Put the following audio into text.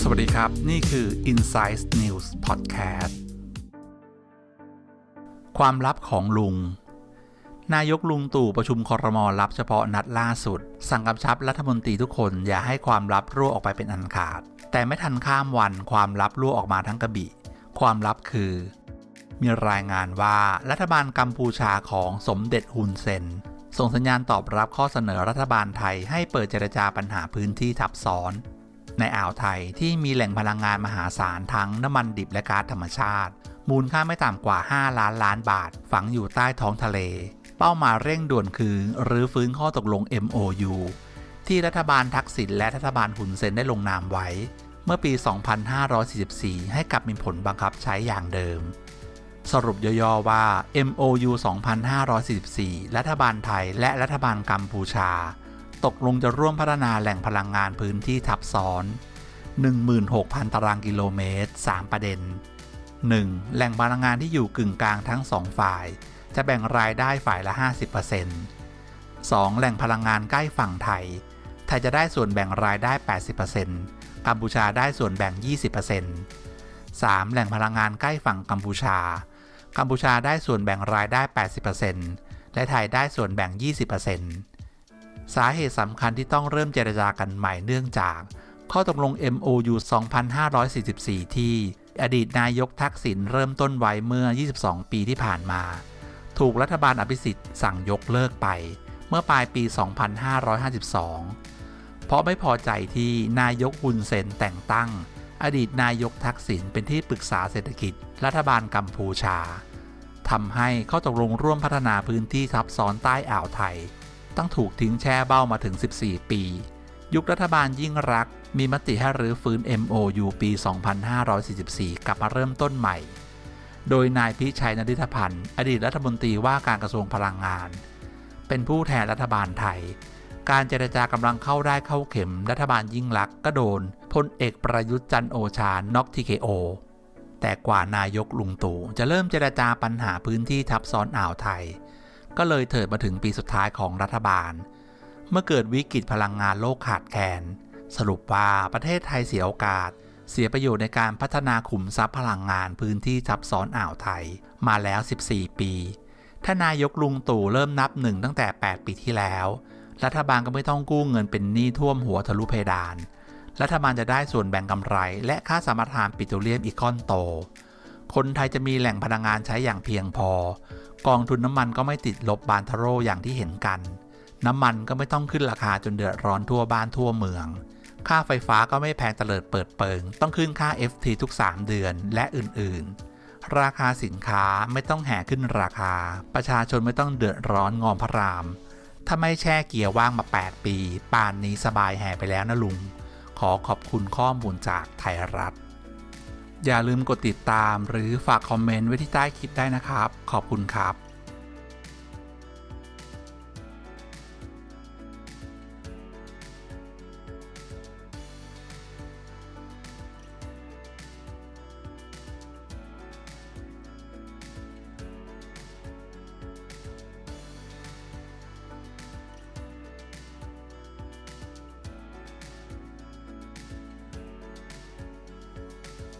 สวัสดีครับ นี่คือ Insight News Podcast ความลับของลุง นายกลุงตู่ประชุมคอรมอลับเฉพาะนัดล่าสุด สั่งกำชับรัฐมนตรีทุกคนอย่าให้ความลับรั่วออกไปเป็นอันขาด แต่ไม่ทันข้ามวันความลับรั่วออกมาทั้งกระบี่ความลับคือ มีรายงานว่ารัฐบาลกัมพูชาของสมเด็จฮุนเซน ส่งสัญญาณตอบรับข้อเสนอรัฐบาลไทยให้เปิดเจรจาปัญหาพื้นที่ทับซ้อน ในอ่าวไทยที่มีแหล่งพลังงานมหาศาลทั้งน้ำมันดิบและก๊าซธรรมชาติ มูลค่าไม่ต่ำกว่า 5 ล้านล้านบาท ฝังอยู่ใต้ท้องทะเล เป้าหมายเร่งด่วนคือรื้อฟื้นข้อตกลง MOU ที่รัฐบาลทักษิณและรัฐบาลหุนเซนได้ลงนามไว้ เมื่อปี 2544 ให้กลับมีผลบังคับใช้อย่างเดิม สรุปย่อๆว่า MOU 2544 รัฐบาลไทยและรัฐบาลกัมพูชา ตกลงจะร่วมพัฒนาแหล่งพลังงานพื้นที่ทับซ้อน 16,000 ตารางกิโลเมตร 3 ประเด็น 1. แหล่งพลังงานที่อยู่กึ่งกลางทั้ง 2 ฝ่าย จะแบ่งรายได้ฝ่ายละ 50% 2. แหล่งพลังงานใกล้ฝั่งไทย ไทยจะได้ส่วนแบ่งรายได้ 80%กัมพูชาได้ส่วนแบ่ง 20% 3. แหล่งพลังงานใกล้ฝั่งกัมพูชา กัมพูชาได้ส่วนแบ่งรายได้ 80%และไทยได้ส่วนแบ่ง 20%สาเหตุสำคัญที่ต้องเริ่มเจรจากันใหม่เนื่องจาก ข้อตกลง MOU 2544 ที่อดีตนายกทักษิณเริ่มต้นไว้เมื่อ 22 ปีที่ผ่านมา ถูกรัฐบาลอภิสิทธิ์สั่งยกเลิกไป เมื่อปลายปี 2552 เพราะไม่พอใจที่นายกฮุนเซนแต่งตั้ง อดีตนายกทักษิณเป็นที่ปรึกษาเศรษฐกิจ รัฐบาลกัมพูชาทำให้ข้อตกลงร่วมพัฒนาพื้นที่ทับซ้อนใต้อ่าวไทย ต้องถูกทิ้งแช่เบ้ามาถึง 14 ปี ยุครัฐบาลยิ่งรัก มีมติให้รื้อฟื้น MOU ปี 2544 กลับมาเริ่มต้นใหม่ โดยนายพิชัยนริธพันธ์ อดีตรัฐมนตรีว่าการกระทรวงพลังงาน เป็นผู้แทนรัฐบาลไทย การเจรจากำลังเข้าได้เข้าเข็มรัฐบาลยิ่งลักก็โดน พลเอกประยุทธ์จันโอชา น็อกทีเคโอ แต่กว่านายกลุงตู่จะเริ่มเจรจาปัญหาพื้นที่ทับซ้อนอ่าวไทย ก็เลยเถิดมาถึงปีสุดท้ายของรัฐบาล เมื่อเกิดวิกฤตพลังงานโลกขาดแคลน สรุปว่าประเทศไทยเสียโอกาส เสียประโยชน์ในการพัฒนาขุมทรัพย์พลังงานพื้นที่ทับซ้อนอ่าวไทยมาแล้ว 14 ปี ถ้านายกลุงตู่เริ่มนับหนึ่งตั้งแต่ 8 ปีที่แล้ว รัฐบาลก็ไม่ต้องกู้เงินเป็นหนี้ท่วมหัวทะลุเพดาน รัฐบาลจะได้ส่วนแบ่งกำไร และค่าสมรทานปิโตรเลียมอีกก้อนโต คนไทยจะมีแหล่งพลังงานใช้อย่างเพียงพอ กองทุนน้ำมันก็ไม่ติดลบบานทโรอย่างที่เห็นกัน น้ำมันก็ไม่ต้องขึ้นราคาจนเดือดร้อนทั่วบ้านทั่วเมือง ค่าไฟฟ้าก็ไม่แพงเตลิดเปิดเปิง ต้องขึ้นค่า FT ทุก 3 เดือนและอื่นๆ ราคาสินค้าไม่ต้องแห่ขึ้นราคา ประชาชนไม่ต้องเดือดร้อนงอมพระราม ถ้าไม่แช่เกียร์ว่างมา 8 ปี ป่านนี้สบายแห่ไปแล้วนะลุง ขอขอบคุณข้อมูลจากไทยรัฐ อย่าลืมกดติดตามหรือฝากคอมเมนต์ไว้ที่ใต้คลิปได้นะครับ ขอบคุณครับ